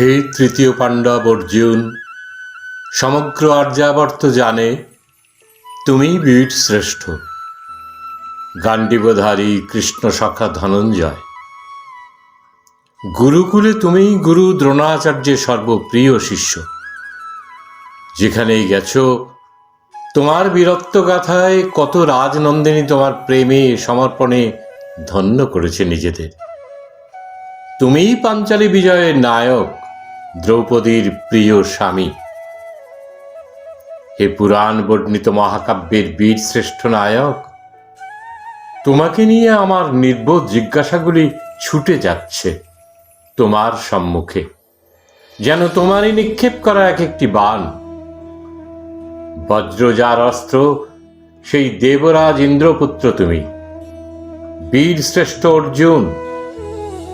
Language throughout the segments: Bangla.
হে তৃতীয় পাণ্ডব অর্জুন, সমগ্র আর্যাবর্ত জানে তুমি বীর শ্রেষ্ঠ। গান্ডীবধারী কৃষ্ণ সখা ধনঞ্জয়। গুরুকুলে তুমি গুরু দ্রোণাচার্যের সর্বপ্রিয় শিষ্য। যেখানেই গেছো, তোমার বীরত্ব গাথায় কত রাজনন্দিনী তোমার প্রেমে সমর্পণে ধন্য করেছে নিজেদের। তুমিই পাঞ্চালী বিজয়ের নায়ক দ্রৌপদীর প্রিয় স্বামী। হে পুরাণ বর্ণিত মহাকাব্যের বীর শ্রেষ্ঠ নায়ক, তোমাকে নিয়ে আমার নির্বোধ জিজ্ঞাসাগুলি ছুটে যাচ্ছে তোমার সম্মুখে। যেন তোমারই নিক্ষেপ করা এক একটি বান বজ্র যার অস্ত্র, সেই দেবরাজ ইন্দ্রপুত্র তুমি। বীর শ্রেষ্ঠ অর্জুন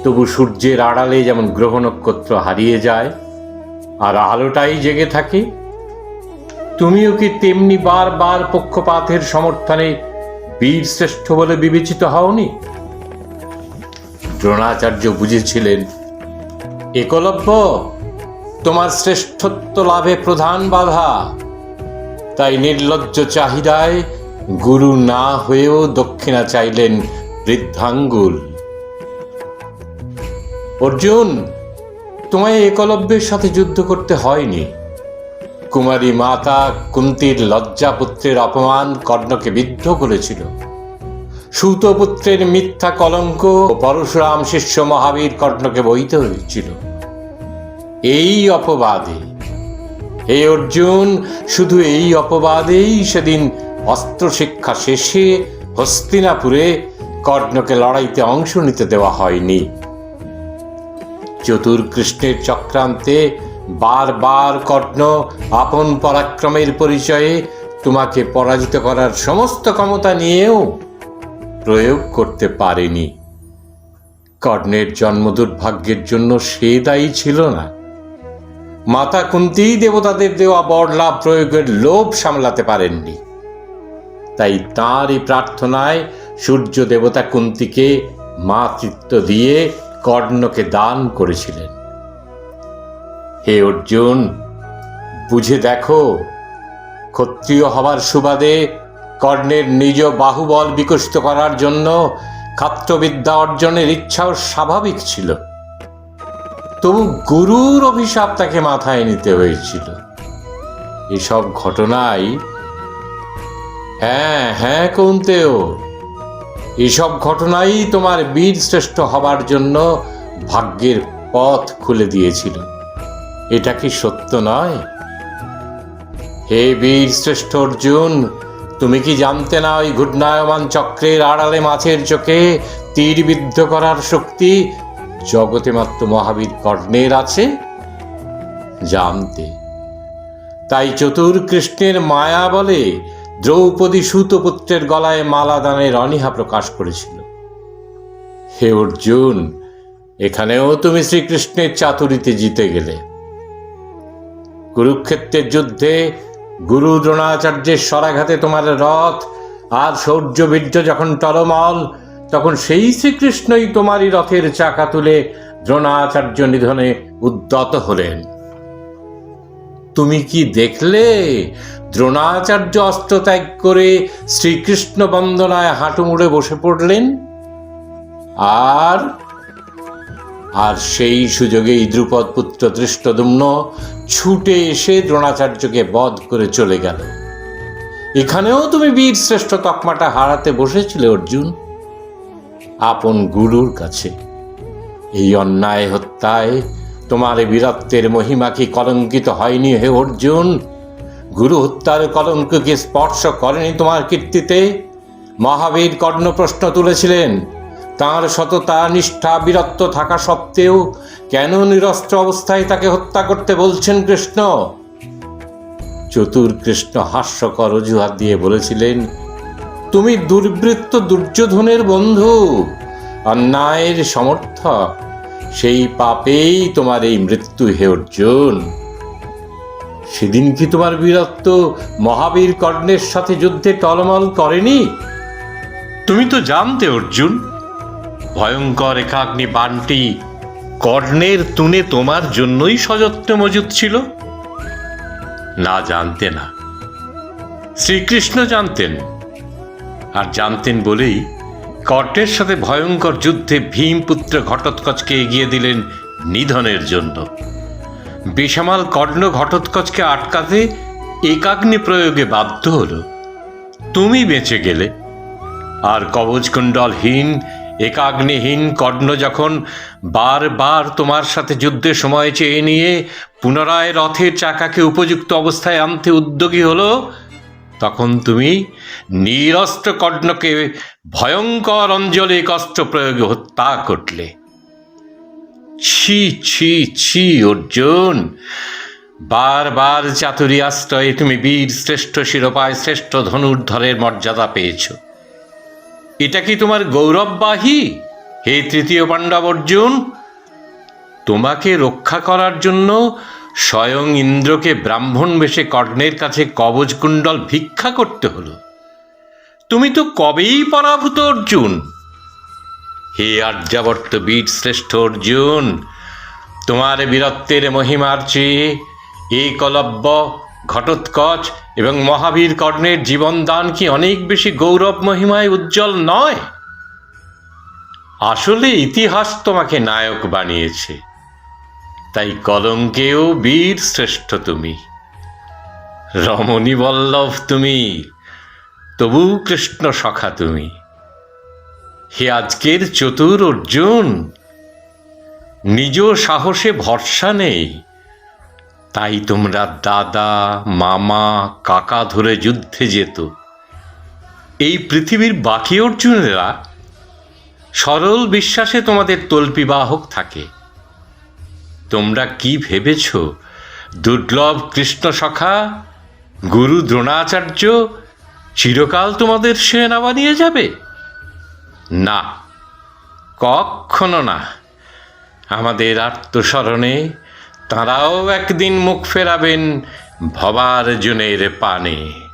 তবু সূর্যের আড়ালে যেমন গ্রহ নক্ষত্র হারিয়ে যায়, আর আলোটাই জেগে থাকে, তুমিও কি তেমনি বারবার পক্ষপাতের সমর্থনে বীর শ্রেষ্ঠ বলে বিবেচিত হওনি? দ্রোণাচার্য বুঝেছিলেন, একলব্য, তোমার শ্রেষ্ঠত্ব লাভে প্রধান বাধা। তাই নির্লজ্জ চাহিদায় গুরু না হয়েও দক্ষিণা চাইলেন বৃদ্ধাঙ্গুল। অর্জুন, তোমায় একলব্যের সাথে যুদ্ধ করতে হয়নি। কুমারী মাতা কুন্তির লজ্জাপুত্রের অপমান কর্ণকে বিদ্ধ করেছিল। সুতপুত্রের মিথ্যা কলঙ্ক পরশুরাম শিষ্য মহাবীর কর্ণকে বইতে হয়েছিল। এই অপবাদে, হে অর্জুন, শুধু এই অপবাদেই সেদিন অস্ত্র শিক্ষা শেষে হস্তিনাপুরে কর্ণকে লড়াইতে অংশ নিতে দেওয়া হয়নি। চতুর্কৃষ্ণের চক্রান্তে বারবার কর্ণ আপন পরাক্রমের পরিচয়ে তোমাকে পরাজিত করার সমস্ত ক্ষমতা নিয়েও প্রয়োগ করতে পারেনি। কর্ণের জন্ম দুর্ভাগ্যের জন্য সে দায়ী ছিল না। মাতা কুন্তি দেবতাদের দেওয়া বড়লাভ প্রয়োগের লোভ সামলাতে পারেননি। তাই তাঁরই প্রার্থনায় সূর্য দেবতা কুন্তিকে মাতৃত্ব দিয়ে কর্ণকে দান করেছিলেন। হে অর্জুন, বুঝে দেখো, ক্ষত্রিয় হবার সুবাদে কর্ণের নিজ বাহুবল বিকশিত করার জন্য খাত্রবিদ্যা অর্জনের ইচ্ছাও স্বাভাবিক ছিল। তবু গুরুর অভিশাপ তাকে মাথায় নিতে হয়েছিল। এসব ঘটনাই হ্যাঁ হ্যাঁ কৌন্তেও এসব ঘটনাই তোমার বীর শ্রেষ্ঠ হবার জন্য ভাগ্যের পথ খুলে দিয়েছিল। এটা কি সত্য নয়? হে বীর শ্রেষ্ঠ অর্জুন, তুমি কি জানতে না ওই ঘূর্ণায়মান চক্রের আড়ালে মাছের চোখে তীর বিদ্ধ করার শক্তি জগতে মাত্র মহাবীর কর্ণের আছে? জানতে। তাই চতুর কৃষ্ণের মায়া বলে দ্রৌপদী সুতপুত্রের গলায় মালা দানের অনীহা প্রকাশ করেছিল। হে অর্জুন, এখানেও তুমি শ্রীকৃষ্ণের চাতুরিতে জিতে গেলে। কুরুক্ষেত্রের যুদ্ধে গুরু দ্রোণাচার্যের স্বরাঘাতে তোমার রথ আর শৌর্য বীর্য যখন টলমল, তখন সেই শ্রীকৃষ্ণই তোমারই রথের চাকা তুলে দ্রোণাচার্য নিধনে উদ্যত হলেন। তুমি কি দেখলে? দ্রোণাচার্য অস্ত্র ত্যাগ করে শ্রীকৃষ্ণ বন্দনায় হাঁটু মুড়ে বসে পড়লেন। আর আর সেই সুযোগেই দ্রুপদ পুত্র দৃষ্টদুম্ন ছুটে এসে দ্রোণাচার্যকে বধ করে চলে গেল। এখানেও তুমি বীর শ্রেষ্ঠ তকমাটা হারাতে বসেছিলে, অর্জুন। আপন গুরুর কাছে এই অন্যায় হত্যায় তোমার বীরত্বের মহিমা কি কলঙ্কিত হয়নি হে অর্জুন? গুরু হত্যার কলঙ্ককে স্পর্শ করেনি তোমার কীর্তিতে। মহাবীর কর্ণ প্রশ্ন তুলেছিলেন, তাঁর সততা, নিষ্ঠা, বীরত্ব থাকা সত্ত্বেও কেন নিরস্ত্র অবস্থায় তাকে হত্যা করতে বলছেন কৃষ্ণ? চতুর কৃষ্ণ হাস্যকর অজুহাত দিয়ে বলেছিলেন, তুমি দুর্বৃত্ত দুর্যোধনের বন্ধু, অন্যায়ের সমর্থক সেই পাপেই তোমার এই মৃত্যু হে অর্জুন। সেদিন কি তোমার বীরত্ব মহাবীর কর্ণের সাথে যুদ্ধে টলমল করেনি? তুমি তো জানতে অর্জুন, ভয়ঙ্কর একাগ্নি বানটি কর্ণের তুনে তোমার জন্যই সযত্নে মজুদ ছিল। না জানতে না। শ্রীকৃষ্ণ জানতেন, আর জানতেন বলেই কর্ণের সাথে ভয়ঙ্কর যুদ্ধে ভীমপুত্র ঘটোৎকচকে এগিয়ে দিলেন নিধনের জন্য। বেসামাল কর্ণ ঘটোৎকচকে আটকাতে একাগ্নি প্রয়োগে বাধ্য হলো। তুমি বেঁচে গেলে। আর কবচকুণ্ডলহীন, একাগ্নিহীন কর্ণ যখন বারবার তোমার সাথে যুদ্ধের সময় চেয়ে নিয়ে পুনরায় রথের চাকাকে উপযুক্ত অবস্থায় আনতে উদ্যোগী হলো তখন তুমি নিরস্ত্র কর্ণকে ভয়ঙ্কর অঞ্জলি কষ্ট প্রয়োগে হত্যা করলে। ছি ছি ছি, অর্জুন! বারবার চাতুরী আশ্রয়ে তুমি বীর শ্রেষ্ঠ শিরোপায় শ্রেষ্ঠ ধনুর্ধরের মর্যাদা পেয়েছ। এটা কি তোমার গৌরববাহী? হে তৃতীয় পাণ্ডব অর্জুন! তোমাকে রক্ষা করার জন্য স্বয়ং ইন্দ্রকে ব্রাহ্মণ বেশে কর্ণের কাছে কবচকুণ্ডল ভিক্ষা করতে হলো। তুমি তো কবেই পরাভূত অর্জুন? হে আর্যাবর্ত বীর শ্রেষ্ঠ অর্জুন, তোমার বীরত্বের মহিমার চেয়ে একলব্য ঘটোৎকচ এবং মহাবীর কর্ণের জীবনদান কি অনেক বেশি গৌরব মহিমায় উজ্জ্বল নয়? আসলে ইতিহাস তোমাকে নায়ক বানিয়েছে। তাই কলঙ্কেও বীর শ্রেষ্ঠ তুমি। রমণী বল্লভ তুমি, তবু কৃষ্ণ সখা তুমি। হে আজকের চতুর অর্জুন, নিজ সাহসে ভরসা নেই। তাই তোমরা দাদা, মামা, কাকা ধরে যুদ্ধে যেত। এই পৃথিবীর বাকি অর্জুনেরা সরল বিশ্বাসে তোমাদের তল্পিবাহক থাকে। তোমরা কি ভেবেছ? দুর্লভ কৃষ্ণ সখা, গুরু দ্রোণাচার্য, চিরকাল তোমাদের সেনা বানিয়ে যাবে? না, কখনো না। আমাদের আত্মস্মরণে তাঁরাও একদিন মুখ ফেরাবেন ভবার্জুনের পানে।